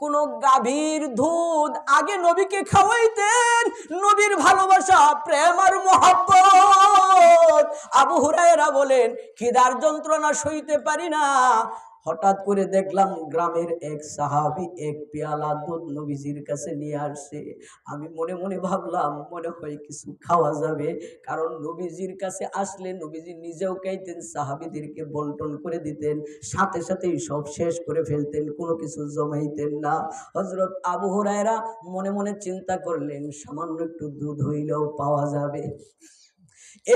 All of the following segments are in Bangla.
কোন গাভীর দুধ আগে নবীকে খাওয়াইতেন। নবীর ভালোবাসা, প্রেম আর মহাব্বত। আবু হুরায়রা বলেন, খিদার যন্ত্রণা সইতে পারি না। হঠাৎ করে দেখলাম গ্রামের এক সাহাবি এক পেয়ালা দুধ নবীজির কাছে নিয়ে আসছে। আমি মনে মনে ভাবলাম, মনে হয় কিছু খাওয়া যাবে। কারণ নবীজির কাছে আসলে নবীজি নিজেও খাইতেন, সাহাবিদেরকে বন্টন করে দিতেন, সাথে সাথেই সব শেষ করে ফেলতেন, কোনো কিছু জমাইতেন না। হজরত আবু হুরায়রা মনে মনে চিন্তা করলেন, সামান্য একটু দুধ হইলেও পাওয়া যাবে।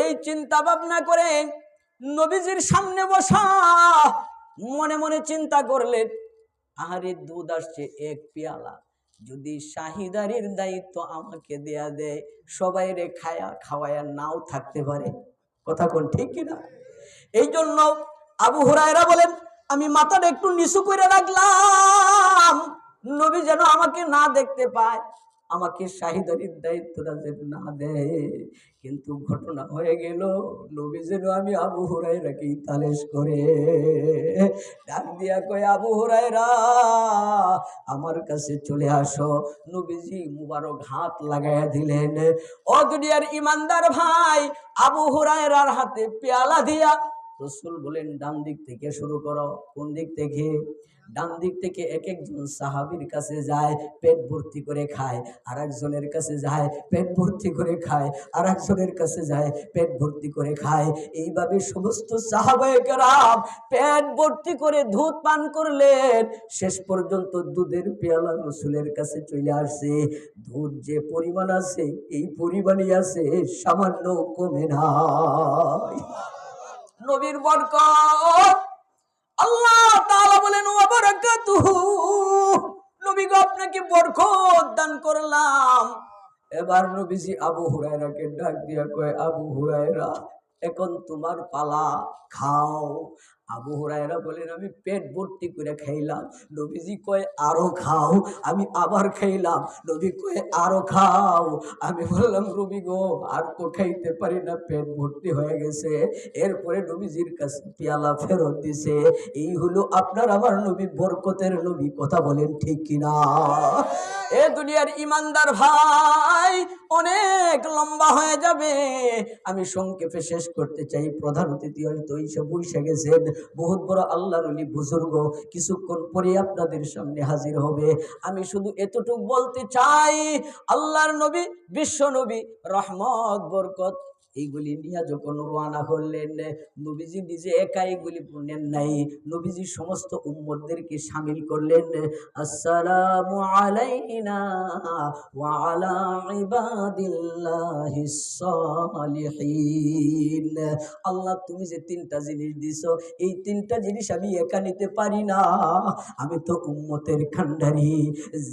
এই চিন্তা ভাবনা করে নবীজির সামনে বসা মনে মনে চিন্তা করলেন আহারে দুধ আসছে এক পেয়ালা। যদি শাহিদারির দায়িত্ব আমাকে দেয়া দেয়, সবাই রে খায়া খাওয়ায়া নাও থাকতে পারে। কথা কোন ঠিক কিনা এই জন্য আবু হুরায়রা বলেন, আমি মাথাটা একটু নিচু করে রাখলাম। নবী যেন আমাকে না দেখতে পায়। আমাকে শাহিদারির দায়িত্বটা যেন না দেয়। কিন্তু ঘটনা হয়ে গেল, নবী যেন আমি আবু হুরাইরাকে তালেশ করে ডাক দিয়া কয়, আবু হুরাইরা আমার কাছে চলে আসো। নবীজি মুবারক হাত লাগাইয়া দিলেন, ও দুনিয়ার ইমানদার ভাই, আবু হুরায়রার হাতে পেয়ালা দিয়া রসুল বলেন, ডান দিক থেকে শুরু করো। কোন দিক থেকে? ডান দিক থেকে এক একজন সাহাবির কাছে যায়, পেট ভর্তি করে খায়। আর একজনের কাছে যায়, পেট ভর্তি করে খায়। আর একজনের কাছে যায়, পেট ভর্তি করে খায়। এইভাবে সমস্ত সাহাবাহাম পেট ভর্তি করে দুধ পান করলেন। শেষ পর্যন্ত দুধের পেয়ালা রসুলের কাছে চলে আসছে দুধ যে পরিমাণ আছে, এই পরিমাণই আছে, সামান্য কমে নাই। নবীর বরকত। আল্লাহ তাআলা বলেন, ওয়া বারাকাতুহু। নবী গো, আপনাকে বরকত দান করলাম। এবার নবীজি আবু হুরায়রাকে ডাক দিয়া কয়, আবু হুরায়রা, এখন তোমার পালা, খাও। আবু হুরায়রা বলেন, আমি পেট ভর্তি করে খাইলাম। নবীজি কয়, আরও খাও। আমি আবার খাইলাম। নবী কয়, আরও খাও। আমি বললাম রবি গো, আর তো খাইতে পারি না, পেট ভর্তি হয়ে গেছে। এরপরে নবীজির কাছে পেয়ালা ফেরত দিছে। এই হলো আপনার আমার নবী বরকতের নবী। কথা বলেন ঠিক কিনা? এ দুনিয়ার ইমানদার ভাই হয়ে যাবে। আমি সংক্ষেপে শেষ করতে চাই। প্রধান অতিথি হয়তো এইসব বৈশে গেছেন। বহুত বড় আল্লাহর অলি বুজুর্গ। কিছুক্ষণ পরে আপনাদের সামনে হাজির হবে। আমি শুধু এতটুকু বলতে চাই, আল্লাহর নবী, বিশ্ব নবী, রহমত, বরকত। এইগুলি নিয়ে যখন রোয়ানা করলেন নবীজি নিজে একা এগুলি নেন নাই। নবীজি সমস্ত উম্মতদেরকে সামিল করলেন। আসসালামু আলাইনা ওয়া আলা ইবাদিল্লাহিস সালিহিন। আল্লাহ, তুমি যে তিনটা জিনিস দিছো, এই তিনটা জিনিস আমি একা নিতে পারি না। আমি তো উম্মতের খান্ডারি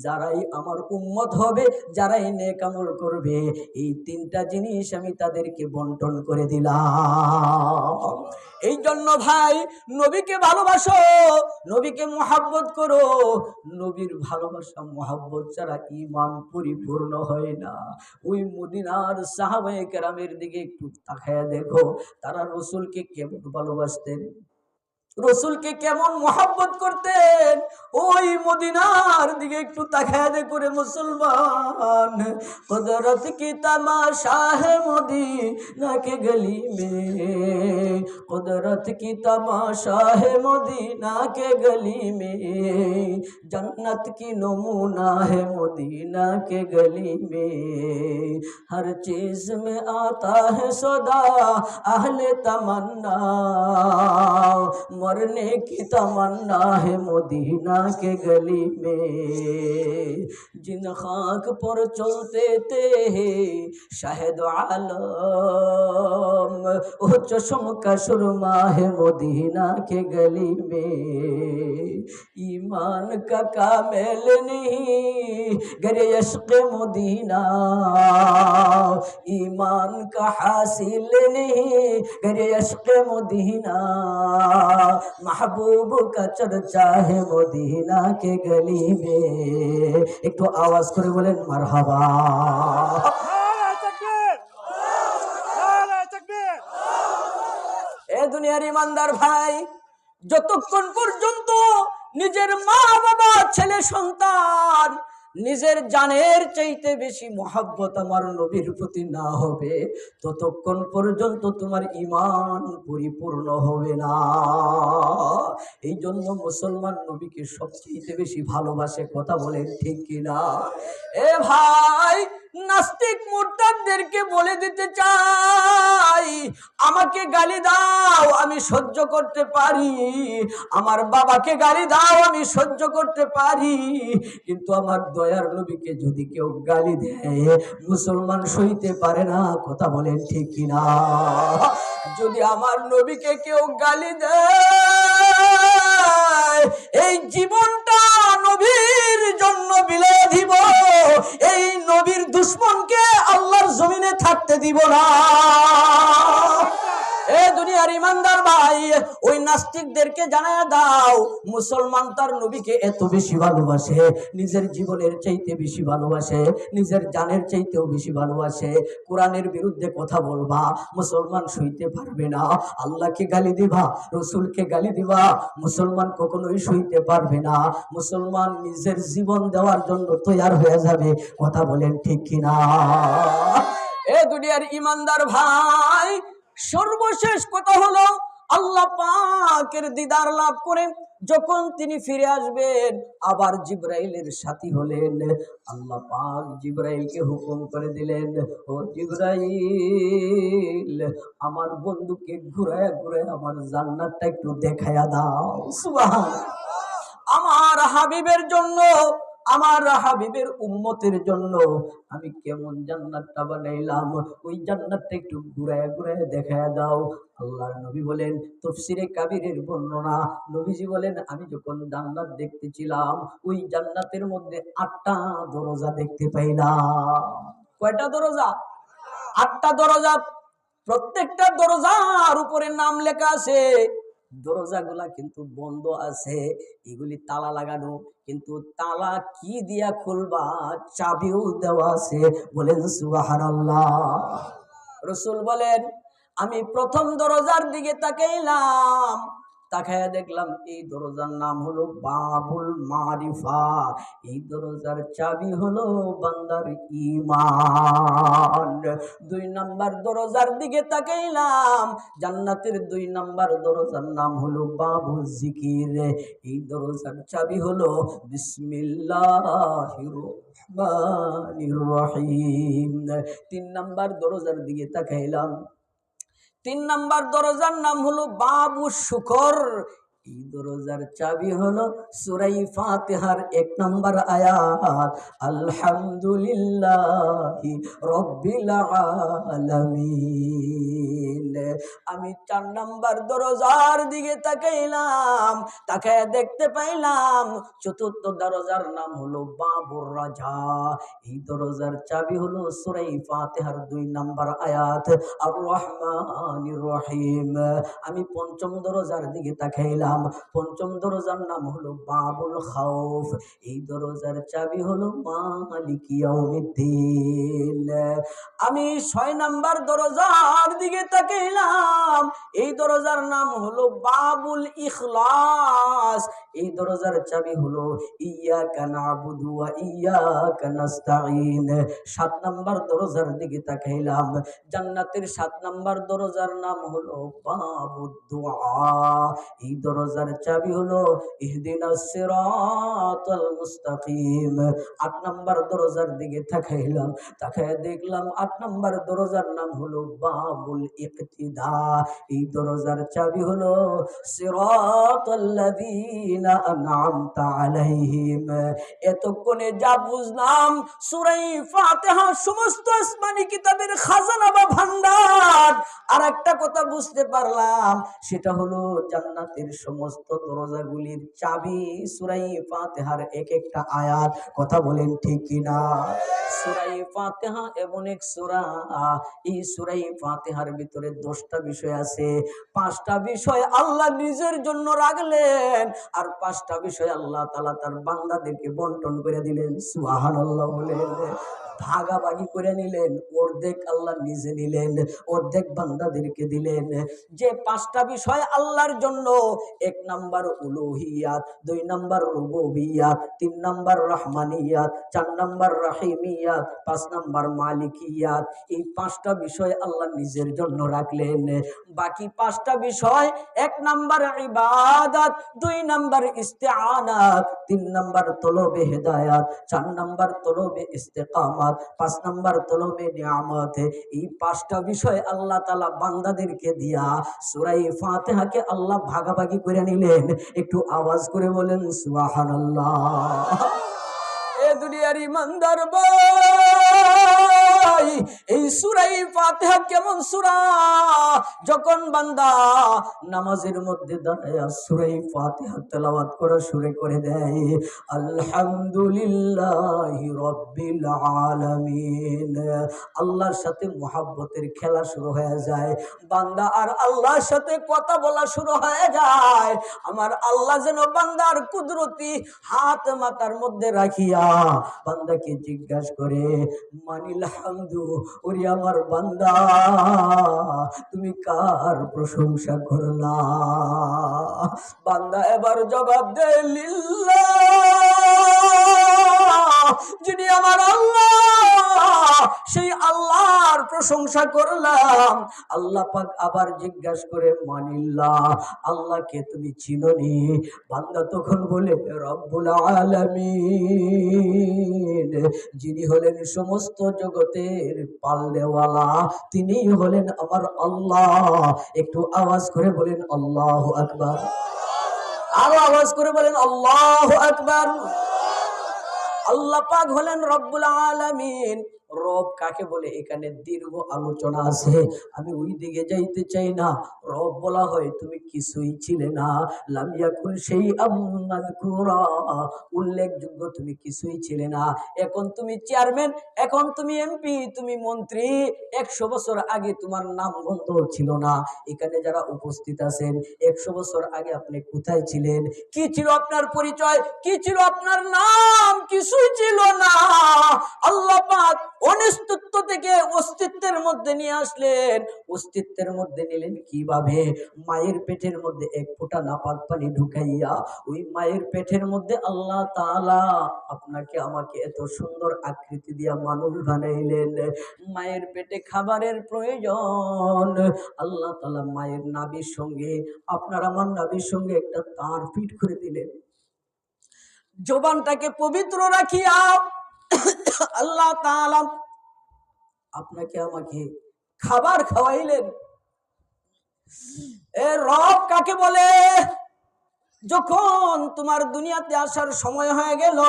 যারাই আমার উম্মত হবে, যারাই নেক আমল করবে, এই তিনটা জিনিস আমি তাদেরকে বন্টন করে দিলাম। এই জন্য ভাই, নবীকে ভালোবাসো, নবীকে মোহাব্বত করো। নবীর ভালোবাসা, মোহাব্বত ছাড়া ইমান পরিপূর্ণ হয় না। ওই মদিনার সাহাবায়ে কেরামের দিকে একটু তাকায় দেখো, তারা রসুলকে কেমন ভালোবাসতেন? রসুলকে কেমন মোহাব্বত করতেন ওই মদিনার দিকে একটু তাকায় দে করে মুসলমান কুদরত কি तमाशा है मदीना के गली में कुदरत की तमाशा है मदीना के गली में जन्नत की नमूना है मदीना के गली में हर चीज में आता है सदा अहले तमन्ना मरने की तमन्ना है मदीना के गली में जिन खाक पर चलते थे शायद आलम वो चश्म का सुरमा है मदीना के गली में ईमान का कामेल नहीं गरे यश्क मदीना ईमान का हासिल नहीं गरे यश्क मदीना মাহবুব কা চর্চা হে মদিনা কে গলি মে একটু আওয়াজ করে বলেন, মারহাবা। এ দুনিয়ার ইমানদার ভাই, যতক্ষণ পর্যন্ত নিজের মা বাবা ছেলে, সন্তান নিজের জানের চাইতে বেশি মহাব্বত আমার নবীর প্রতি না হবে, ততক্ষণ পর্যন্ত তোমার ইমান পরিপূর্ণ হবে না। এই জন্য মুসলমান নবীকে সবচেয়ে বেশি ভালোবাসে কথা বলে ঠিক কিনা? এ ভাই নাস্তিক মোর্তাদেরকে বলে দিতে চাই, আমাকে গালি দাও, আমি সহ্য করতে পারি। আমার বাবাকে গালি দাও, আমি সহ্য করতে পারি। কিন্তু আমার দয়ার নবীকে যদি কেউ গালি দেয়, মুসলমান সইতে পারে না, কথা বলেন ঠিক কিনা? যদি আমার নবীকে কেউ গালি দেয়, এই জীবনটা নবীর জন্য বিলে দিব দিব না। এ দুনিয়ার ইমানদার ভাই, ওই নাস্তিকদেরকে জানায় দাও, মুসলমান তার নবীকে এত বেশি ভালোবাসে, নিজের জীবনের চাইতে বেশি ভালোবাসে, নিজের জানের চাইতেও বেশি ভালোবাসে। কোরআনের বিরুদ্ধে কথা বলবা, মুসলমান পারবে না। আল্লাহকে গালি দিবা, রসুলকে গালি দিবা, মুসলমান কখনোই সইতে পারবে না। মুসলমান নিজের জীবন দেওয়ার জন্য তৈয়ার হয়ে যাবে। কথা বলেন ঠিক কিনা? এ দুনিয়ার ইমানদার ভাই, সর্বশেষ কথা হলো আল্লাহ পাকের দিদার লাভ করে। যখন তিনি ফিরে আসবেন, আবার জিব্রাইলের সাথী হলেন। আল্লাহ পাক জিব্রাইলকে হুকুম করে দিলেন, ও জিব্রাইল, আমার বন্ধুকে ঘুরায় ঘুরে আমার জান্নাতটা একটু দেখায়া দাও। আমার হাবিবের জন্য আমার হাবিবের উম্মতের জন্য আমি কেমন জান্নাতটা বানাইলাম? ওই জান্নাতটা একটু ঘুরায় ঘুরায় দেখায় দাও। আল্লাহর নবী বলেন, তফসিরে কাবিরের বর্ণনা। নবীজি বলেন, আমি যখন জান্নাত দেখতেছিলাম, ওই জান্নাতের মধ্যে আটটা দরজা দেখতে পাইলাম। কয়টা দরজা? আটটা দরজা। প্রত্যেকটা দরজার উপরে নাম লেখা আছে। দরজাগুলা কিন্তু বন্ধ আছে, এগুলি তালা লাগানো। কিন্তু তালা কি দিয়া খুলবা? চাবিও দেওয়া আছে। বলেন, সুবহানাল্লাহ। রসুল বলেন, আমি প্রথম দরজার দিকে তাকাইলাম। তাকায় দেখলাম, এই দরজার নাম হলো বাবুল মারিফা। এই দরজার চাবি হলো বান্দার ইমান দুই নাম্বার দরজার দিকে তাকাইলাম, জান্নাতের দুই নাম্বার দরজার নাম হলো বাবু জিকির। এই দরজার চাবি হলো বিসমিল্লাহির রহমানির রহিম। তিন নাম্বার দরজার দিকে তাকাইলাম তিন নাম্বার দরজার নাম হলো বাবু শুকর। এই দরজার চাবি হলো সুরাই ফাতেহার এক নম্বর আয়াত। আলহামদুলিল্লাহ রব্বিল আলামিন। আমি চার নাম্বার দরজার দিকে তাকাইলাম, তাকায় দেখতে পাইলাম চতুর্থ দরজার নাম হলো বাবুর রাজা। এই দরজার চাবি হলো সুরাই ফাতিহার দুই নাম্বার আয়াত আর রহমানির রহিম। আমি পঞ্চম দরজার দিকে তাকাইলাম, পঞ্চম দরজার নাম হলো বাবুল খাউফ। এই দরজার চাবি হলো মালিক ইয়াউমিদ্দিন। আমি ছয় নাম্বার দরজার দিকে এই দরজার নাম হলো বাবুল ইখলাস। এই দরজার চাবি হলো ওয়া ইয়াকা নাস্তাঈন। সাত নাম্বার দরজার দিকে জান্নাতের সাত নাম্বার দরজার নাম হলো এই দরজার চাবি হলো সিরাতাল মুস্তাকিম। আট নাম্বার দরজার দিকে তাকাইলাম। তাকায় দেখলাম আট নাম্বার দরজার নাম হলো বাবুল এই দরজার চাবি হলো এতক্ষণে যা বুঝলাম সমস্ত আসমানি কিতাবের খাজানা বা ভান্ডার। আর একটা কথা বুঝতে পারলাম, সেটা হলো জান্নাতের সমস্ত দরজাগুলির চাবি সূরাই ফাতিহার এক একটা আয়াত। কথা বলেন ঠিক কিনা? সূরাই ফাতিহা এমন এক সূরা, এই সূরাই ফাতিহার ভিতরে দশটা বিষয় আছে। পাঁচটা বিষয় আল্লাহ নিজের জন্য রাখলেন। আর পাঁচটা বিষয় আল্লাহ তালা তার বান্দাদেরকে বন্টন করে দিলেন। সুহান আল্লাহ বলেন। ভাগাভাগি করে নিলেন, অর্ধেক আল্লাহ নিজে নিলেন অর্ধেক বান্দাদেরকে দিলেন। যে পাঁচটা বিষয় আল্লাহর জন্য, এক নাম্বার উলুহিয়াত, দুই নাম্বার রুবুবিয়াত, তিন নাম্বার রহমানিয়াত, চার নাম্বার রাহিমিয়াত, পাঁচ নাম্বার মালিকিয়াত। এই পাঁচটা বিষয় আল্লাহ নিজের জন্য রাখলেন। বাকি পাঁচটা বিষয়, এক নাম্বার ইবাদত, দুই নাম্বার ইস্তেআনাত, তিন নাম্বার তলবে হেদায়াত, চার নাম্বার তলবে ইস্তেকামাত। পাঁচ নাম্বার তলবে নিয়ামত। এই পাঁচটা বিষয় আল্লাহ তালা বান্দাদেরকে দিয়া সুরাই ফাতেহাকে আল্লাহ ভাগাভাগি করে নিলেন। একটু আওয়াজ করে বলেন, সুবহানাল্লাহ। এ দুনিয়ার ইমানদার ভাই, এই সুরাই কেমন সুরা? যখন বান্দা নামাজের মধ্যে দাঁড়ায় সুরাই করে দেয়, আলহামদুলিল্লাহ রব্বিল আলামিন। আল্লাহর সাথে মোহাব্বতের খেলা শুরু হয়ে যায়। বান্দা আর আল্লাহর সাথে কথা বলা শুরু হয়ে যায়। আমার আল্লাহ যেন বান্দার কুদরতি হাত মাথার মধ্যে রাখিয়া বান্দাকে জিজ্ঞাসা করে, মানিল হামদু ওরে আমার বান্দা তুমি কার প্রশংসা করলা? বান্দা এবার জবাব দে লিল্লাহ যিনি আমার আল্লাহ, সেই আল্লাহর প্রশংসা করলাম। আল্লাহ পাক আবার জিজ্ঞাসা করে, মানিল্লাহ, আল্লাহকে তুমি চিননি? বান্দা তখন বলে, রব্বুল আলামিন, যিনি হলেন সমস্ত জগতের পাল্লেওয়ালা তিনি হলেন আমার আল্লাহ। একটু আওয়াজ করে বলেন, আল্লাহ আকবার। আরও আওয়াজ করে বলেন, আল্লাহ আকবার। আল্লাহ পাক হলেন রব্বুল আলামিন। রব কাকে বলে? এখানে দীর্ঘ আলোচনা আছে। আমি ওই দিকে যাইতে চাই না। রব বলা হয়, তুমি কিছুই ছিলে না। লামিয়াকুল সেই উল্লেখযোগ্য, তুমি কিছুই ছিলে না। এখন তুমি চেয়ারম্যান, এখন তুমি এমপি, তুমি মন্ত্রী। একশো বছর আগে তোমার নাম গন্ধ ছিল না। এখানে যারা উপস্থিত আছেন, একশো বছর আগে আপনি কোথায় ছিলেন? কি ছিল আপনার পরিচয়? কি ছিল আপনার নাম? কিছুই ছিল না। আল্লাহ অনিস্তিত্ব থেকে অস্তিত্বের মধ্যে নিয়ে আসলেন। অস্তিত্বের মধ্যে নিলেন কীভাবে? মায়ের পেটের মধ্যে এক ফোঁটা নাপাক পানি ঢুকাইয়া ওই মায়ের পেটের মধ্যে আল্লাহ তাআলা আপনাকে আমাকে এত সুন্দর আকৃতি দিয়া মানুষ বানাইলেন। মায়ের পেটে খাবারের প্রয়োজন। আল্লাহ তালা মায়ের নাভির সঙ্গে, আপনার আমার নাবির সঙ্গে একটা তার ফিট করে দিলেন। জবানটাকে পবিত্র রাখিয়া আল্লাহ আপনাকে আমাকে খাবার খাওয়াইলেন। এ রব কাকে বলে? যখন তোমার দুনিয়াতে আসার সময় হয়ে গেল,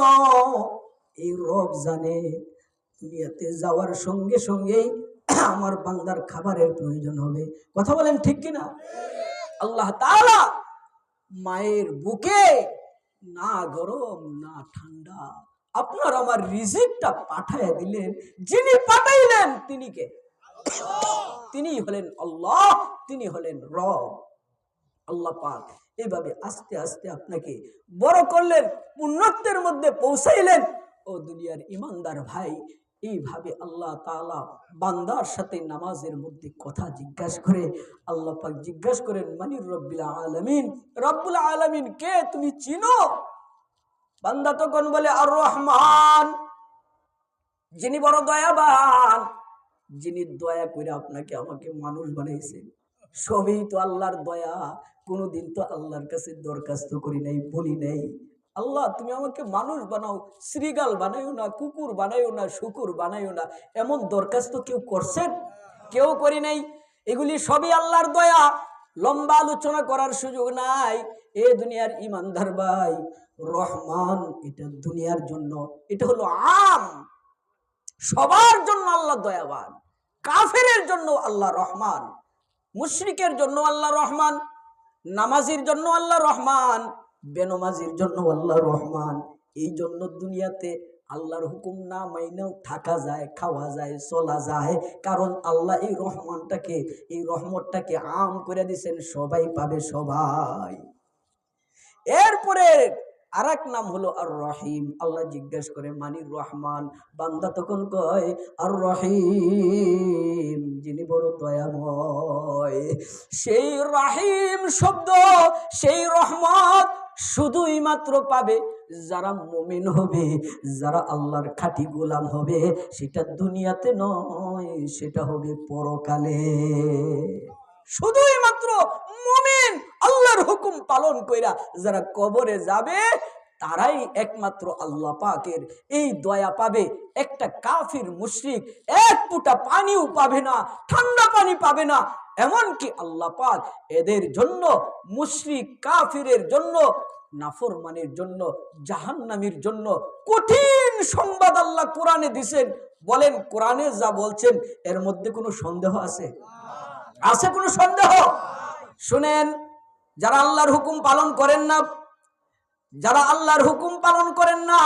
এই রব জানে দুনিয়াতে যাওয়ার সঙ্গে সঙ্গেই আমার বান্দার খাবারের প্রয়োজন হবে। কথা বলেন ঠিক কিনা? আল্লাহ মায়ের বুকে না গরম, না ঠান্ডা আপনার আমার রিজিকটা পাঠায় দিলেন, যিনি পাঠাইলেন তিনি কে তিনি হলেন আল্লাহ, তিনি হলেন রব। আল্লাহ পাক এইভাবে আস্তে আস্তে আপনাকে বড় করলেন, উন্নতের মধ্যে পৌঁছাইলেন। ও দুনিয়ার ইমানদার ভাই, এইভাবে আল্লাহ তাআলা বান্দার সাথে নামাজের মধ্যে কথা জিজ্ঞাসা করে, আল্লাহ পাক জিজ্ঞাসা করেন, মানির রব্বিল আলামিন? রব্বুল আলামিন, কে তুমি চিনো? বান্দা তখন বলে আর রহমান যিনি বড় দয়াবান, যিনি দয়া করে আপনাকে আমাকে মানুষ বানাইছেন সবই তো আল্লাহর দয়া, কোনোদিন তো আল্লাহর কাছে দরখাস্ত করি নাই, বলি নাই। আল্লাহ, তুমি আমাকে মানুষ বানাও শ্রীগাল বানাইও না, কুকুর বানাইও না, শুকুর বানাইও না, এমন দরখাস্ত কেউ করছেন কেউ করি নাই। এগুলি সবই আল্লাহর দয়া। লম্বা আলোচনা করার সুযোগ নাই। এ দুনিয়ার ইমানদার ভাই রহমান, এটা দুনিয়ার জন্য, এটা হলো আম। সবার জন্য আল্লাহ দয়াবান। কাফেরের জন্য আল্লাহ রহমান। মুশরিকের জন্য আল্লাহ রহমান। নামাজির জন্য আল্লাহ রহমান। বেনমাজির জন্য আল্লাহ রহমান। এই জন্য দুনিয়াতে আল্লাহর হুকুম না মাইনেও থাকা যায়, খাওয়া যায়, চলা যায়। কারণ আল্লাহ এই রহমানটাকে, এই রহমতটাকে আম করে দিছেন সবাই পাবে সবাই। এরপরে আর এক নাম হলো আর রহিম আল্লাহ জিজ্ঞেস করে মানির রহমান? বান্দা তখন কয় আর রহিম যিনি বড় দয়াময়। সেই রাহিম শব্দ, সেই রহমত শুধুই মাত্র পাবে যারা মুমিন হবে, যারা আল্লাহর খাঁটি গোলাম হবে। সেটা দুনিয়াতে নয়, সেটা হবে পরকালে। শুধুই হুকুম পালন কইরা যারা কবরে যাবে, তারাই একমাত্র আল্লাহ পাকের। এই দয়া পাবে একটা কাফির মুশরিক, এক ফুটা পানিও পাবে না, ঠান্ডা পানি পাবে না, এমনকি আল্লাহ পাক এদের জন্য, মুশরিক কাফিরের জন্য, নাফরমানের জন্য, জাহান্নামীর জন্য কঠিন সংবাদ আল্লাহ কোরআনে দিছেন। বলেন, কোরআনে যা বলছেন, এর মধ্যে কোনো সন্দেহ আছে? আছে কোনো সন্দেহ? শুনেন যারা আল্লাহর হুকুম পালন করেন না, যারা আল্লাহর হুকুম পালন করেন না,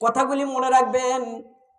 কথাগুলি মনে রাখবেন।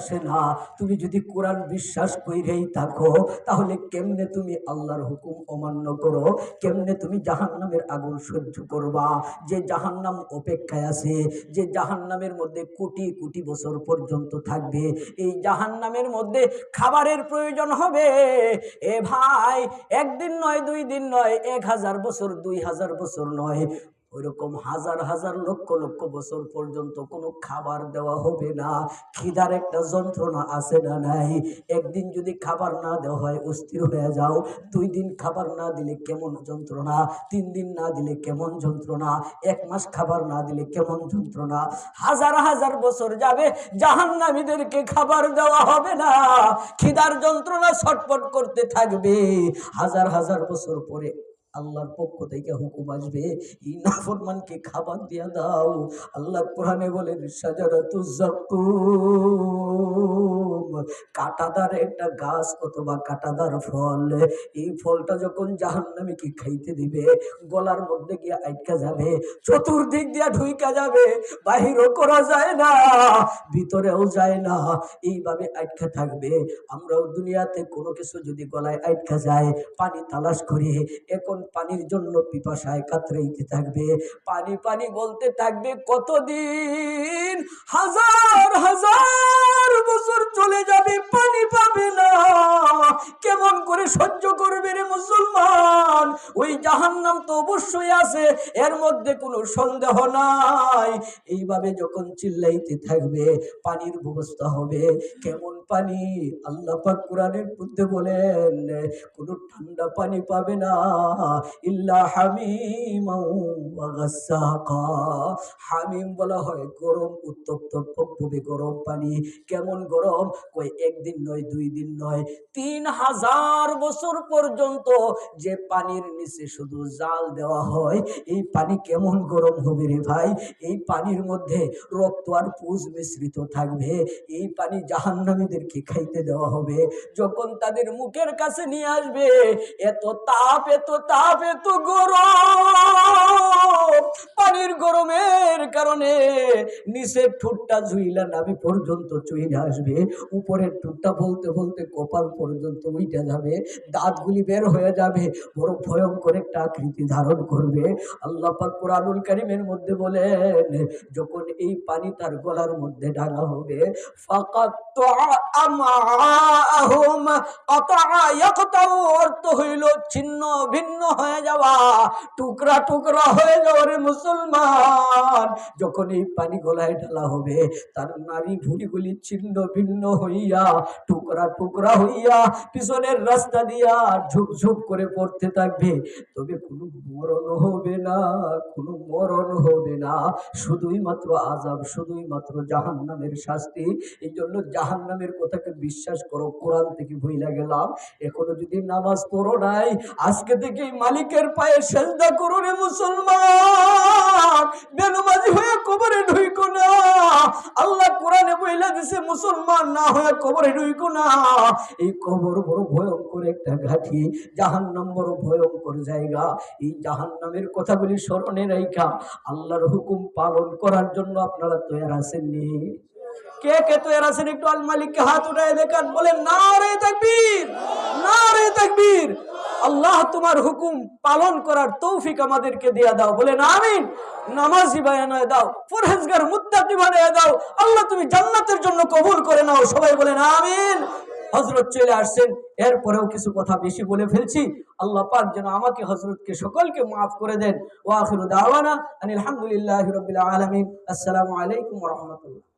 আসে না, তুমি যদি কোরআন বিশ্বাস কইরেই থাকো, তাহলে কেমনে তুমি আল্লাহর হুকুম অমান্য করো? কেমনে তুমি জাহান্নামের আগুন সহ্য করবা? যে জাহান্নাম অপেক্ষায় আছে, যে জাহান্নামের মধ্যে কোটি কোটি বছর পর্যন্ত থাকবে, এই জাহান্নামের মধ্যে খাবারের প্রয়োজন হবে। এ ভাই, একদিন নয়, দুই দিন নয়, এক হাজার বছর, দুই হাজার বছর নয় ওইরকম হাজার হাজার লক্ষ লক্ষ বছর পর্যন্ত কোনো খাবার দেওয়া হবে না। খিদার একটা যন্ত্রণা আছে না নাই? একদিন যদি খাবার না দেওয়া হয়, অস্থির হয়ে যাও। দুই দিন খাবার না দিলে কেমন যন্ত্রণা? তিন দিন না দিলে কেমন যন্ত্রণা? এক মাস খাবার না দিলে কেমন যন্ত্রণা? হাজার হাজার বছর যাবে, জাহান্নামীদেরকে খাবার দেওয়া হবে না। খিদার যন্ত্রণা ছটপট করতে থাকবে। হাজার হাজার বছর পরে আল্লাহর পক্ষ থেকে হুকুম আসবে, এই নাফরমানকে খাবার দিয়া দাও। আল্লাহ কোরআনে বলেন সাজারাতু জাক্কুম কাটাদার একটা গাছ অথবা কাটাদার ফল, এই ফলটা যখন জাহান্নামীকে খাইতে দিবে, গলার মধ্যে গিয়ে আটকা যাবে, চতুর্দিক দিয়া ঢুইকা যাবে, বাহিরও করা যায় না, ভিতরেও যায় না, এইভাবে আটকা থাকবে। আমরাও দুনিয়াতে কোনো কিছু যদি গলায় আটকা যায়, পানি তালাশ করি, এখন পানির জন্য পিপাসায় কাতরাইতে থাকবে, পানি পানি বলতে থাকবে কতদিন? হাজার হাজার বছর চলে যাবে, পানি পাবে না। কেমন করে সহ্য করবে রে মুসলমান? ওই জাহান্নাম তো অবশ্যই আছে, এর মধ্যে কোনো সন্দেহ নাই। এইভাবে যখন চিল্লাইতে থাকবে, পানির ব্যবস্থা হবে। কেমন পানি। আল্লাহ পাক কোরআনের মধ্যে বলেন, কোনো ঠান্ডা পানি পাবে না। ইল্লা হামিম হামিম বলা হয় গরম, উত্তপ্ত, টকটকে গরম পানি। কেমন গরম? কই একদিন নয়, দুই দিন নয়, তিন হাজার বছর পর্যন্ত যে পানির নিচে শুধু জাল দেওয়া হয়, এই পানি কেমন গরম হবে রে ভাই? এই পানির মধ্যে রক্ত আর পুষ মিশ্রিত থাকবে। এই পানি জাহান্নামীদেরকে খাইতে দেওয়া হবে। যখন তাদের মুখের কাছে নিয়ে আসবে, এত তাপ এত তাপ, এত গরম। পানির গরমের কারণে নিচের ঠোঁটটা ঝুইলা নাভি পর্যন্ত চুইলে আসবে। উপরের ঠোঁটটা বলতে বলতে কপাল পর্যন্ত উইটা যাবে, দাঁতগুলি বের হয়ে যাবে, বড় ভয়ঙ্কর একটা আকৃতি ধারণ করবে। আল্লাহ পাক কোরআনুল মধ্যে বলেন, যখন এই পানি তার গলার মধ্যে ডাঙা হবে অর্থ হইল ছিন্ন ভিন্ন হয়ে যাওয়া, টুকরা টুকরা হয়ে যাওয়া। রে মুসলমান, যখন এই পানি গলায় ঢালা হবে, তার নারী ভুড়িগুলি ছিন্ন ভিন্ন হইয়া, টুকরা টুকরা হইয়া পিছনের রাস্তা দিয়া ঝুপঝুপ করে পড়তে থাকবে। তবে কোনো মরণ হবে না, কোনো মরণ হবে না। শুধুই মাত্র আজাব শুধুই মাত্র জাহান্নামের শাস্তি। এই জন্য জাহান্নামের কথাকে বিশ্বাস করো, কোরআন থেকে ভুইলা গেলাম। এখনও যদি নামাজ পড়ো নাই, আজকে থেকে মালিকের পায়ে সেজদা করো রে মুসলমান। কবরে না। এই কবর বড় ভয়ঙ্কর একটা জাহান্নাম ভয়ঙ্কর জায়গা। এই জাহান্নামের কথাগুলি স্মরণে রাইখা, আল্লাহর হুকুম পালন করার জন্য আপনারা তৈরি আছেননি কে কে তৈরি আছেন একটু আল মালিককে হাত উঠায় দেখান, বলেন না রে তাকবীর না রে তাকবীর। আল্লাহ তোমার হুকুম পালন করার তৌফিক আমাদেরকে দিয়া দাও, বলেন, আমিন। নামাজি বানায় দাও ফরহেজগার মুত্তাকি বানায় দাও, আল্লাহ তুমি জান্নাতের জন্য কবুল করে নাও, সবাই বলেন, আমিন। হজরত চলে আসছেন, এরপরেও কিছু কথা বেশি বলে ফেলছি। আল্লাহ পাক যেন আমাকে হজরতকে সকলকে মাফ করে দেন। ওয়াখিরু দাওয়ানা আনিল হামদুলিল্লাহি রাব্বিল আলামিন। আসসালামু আলাইকুম রাহমাতুল্লাহ।